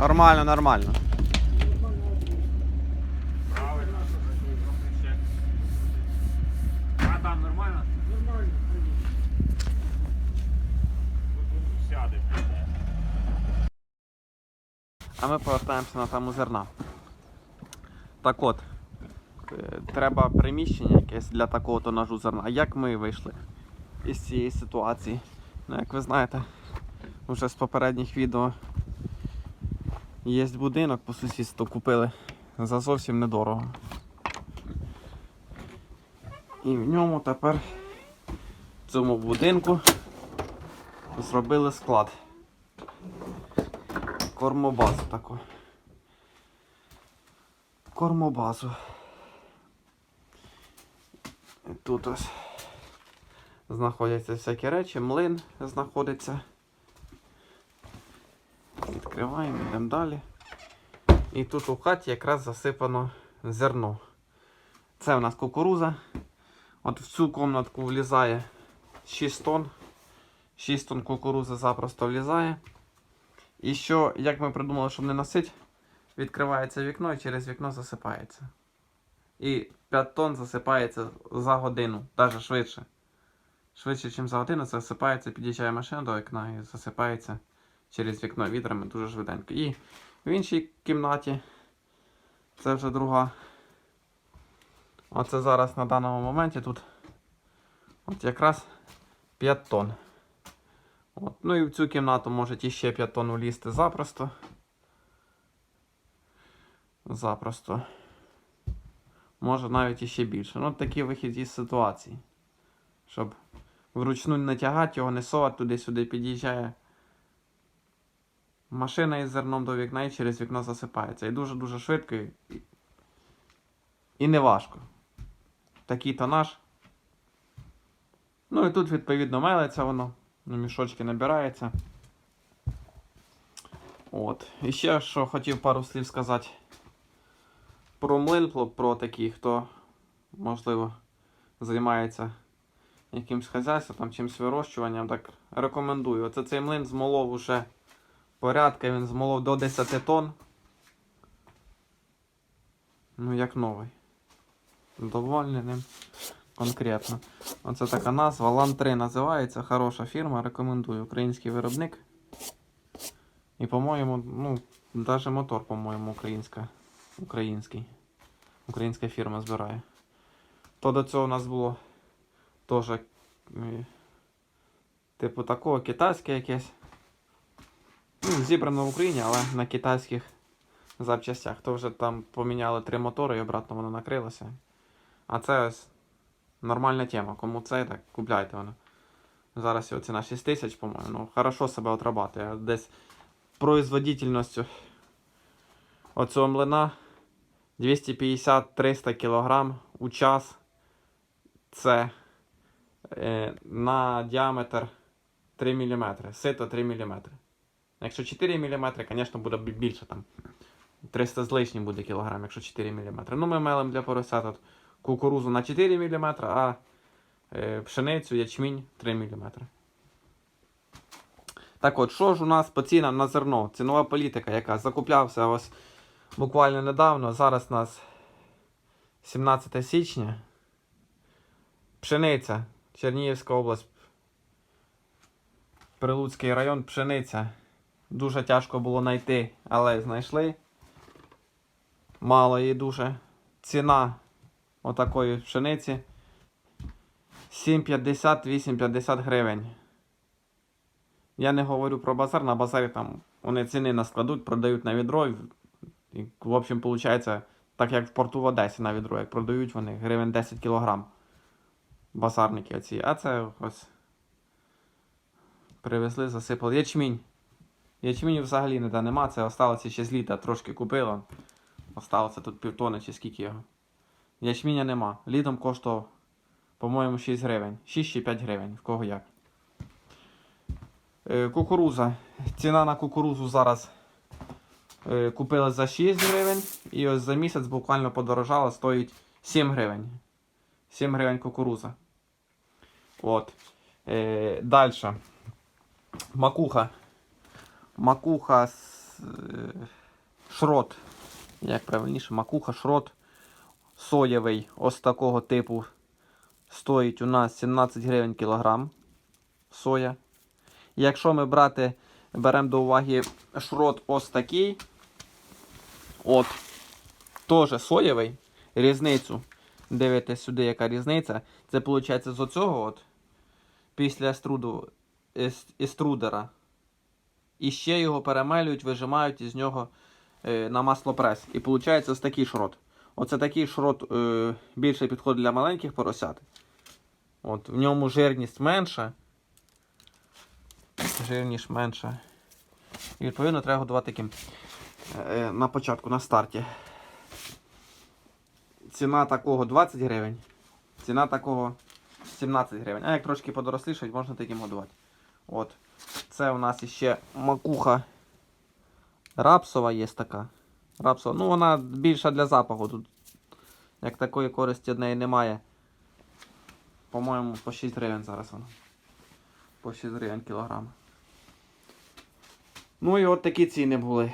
Нормально, нормально. Правильно, трохи ще. А там нормально? Нормально. Тут сяде. А ми повертаємося на тему зерна. Так от, е, треба приміщення якесь для такого тонажу зерна. Як ми вийшли із цієї ситуації? Ну, як ви знаєте, вже з попередніх відео є будинок по сусідству, купили за зовсім недорого. І в ньому тепер в цьому будинку зробили склад кормобазу таку. Кормобазу. Тут ось знаходяться всякі речі, млин знаходиться. Відкриваємо, йдемо далі. І тут у хаті якраз засипано зерно. Це у нас кукуруза. От в цю комнатку влізає 6 тонн. 6 тонн кукурузи запросто влізає. І що, як ми придумали, щоб не носити, відкривається вікно і через вікно засипається. І 5 тонн засипається за годину, навіть швидше. Швидше, ніж за годину, засипається, під'їжджає машина до вікна і засипається через вікно вітрами дуже швиденько. І в іншій кімнаті, це вже друга. Оце зараз на даному моменті тут от якраз 5 тонн. От. Ну і в цю кімнату може іще 5 тонн влізти запросто. Запросто. Може навіть іще більше. Ну, такий вихід із ситуації. Щоб вручну не тягати його, не совати туди-сюди, під'їжджає машина із зерном до вікна і через вікно засипається. І дуже-дуже швидко і, і не важко. Такий тонаж. Ну і тут, відповідно, мелиться воно. На мішочки набирається. От. І ще що хотів пару слів сказати про млин, про- такий, хто, можливо, займається якимсь хазяйством, там, чимось вирощуванням, так рекомендую. Оце цей млин змолов уже порядка, він змолов до 10 тонн. Ну, як новий. Довольний ним конкретно. Оце така назва. Лан-3 називається. Хороша фірма, рекомендую. Український виробник. І, по-моєму, ну, навіть мотор, по-моєму, українська. Український. Українська фірма збирає. То до цього у нас було теж, е, типу, такого китайське якесь. Зібрано в Україні, але на китайських запчастях. То вже там поміняли три мотори і обратно воно накрилося. А це ось нормальна тема. Кому це, так купляйте воно. Зараз його ціна 6 тисяч, по-моєму. Ну, хорошо себе отрабатує. Десь производительністю оцього млина 250-300 кг у час. Це е, на діаметр 3 мм. Сито 3 мм. Якщо 4 мм, звісно, буде більше там. 300 з лишнім буде кілограм, якщо 4 мм. Ну, ми мелимо для поросят кукурузу на 4 мм, а е, пшеницю, ячмінь 3 мм. Так от, що ж у нас по цінам на зерно? Цінова політика, яка закуплявся ось буквально недавно. Зараз у нас 17 січня. Пшениця. Чернігівська область. Прилуцький район, пшениця. Дуже тяжко було знайти, але знайшли. Мало її дуже. Ціна отакої пшениці 7,50-8,50 гривень. Я не говорю про базар, на базарі там вони ціни наскладуть, продають на відро. і, в общем, виходить, так як в порту в Одесі на відро, як продають вони гривень 10 кілограм. Базарники оці. А це ось привезли, засипали. Ячмінь. Ячміню взагалі ніде нема, це осталося ще з літа, трошки купила. Осталося тут півтони чи скільки його. Ячміня нема. Літом коштував, по-моєму, 6 гривень. 6 чи 5 гривень, в кого як. Е, кукуруза. Ціна на кукурузу зараз е, купили за 6 гривень. І ось за місяць буквально подорожала, стоїть 7 гривень. 7 гривень кукуруза. От. Е, Далі. Макуха. Макуха е, шрот. Як правильніше, макуха, шрот соєвий ось такого типу стоїть у нас 17 гривень кілограм соя. Якщо ми брати, беремо до уваги шрот ось такий, от, теж соєвий, різницю. Дивитесь сюди, яка різниця. Це виходить з оцього от, після еструду, ес- еструдера. І ще його перемелюють, вижимають із нього е, на маслопрес. І виходить ось такий шрот. Оце такий шрот е, більше підходить для маленьких поросят. От, в ньому жирність менша. Жирність менша. І відповідно треба годувати таким. Е, на початку, на старті. Ціна такого 20 гривень. Ціна такого 17 гривень. А як трошки подорослішать, можна таким годувати. От. Це у нас іще макуха рапсова є така. Рапсова. Ну, вона більша для запаху. Тут як такої користі від неї немає. По-моєму, по 6 гривень зараз вона. По 6 гривень кілограм. Ну і от такі ціни були.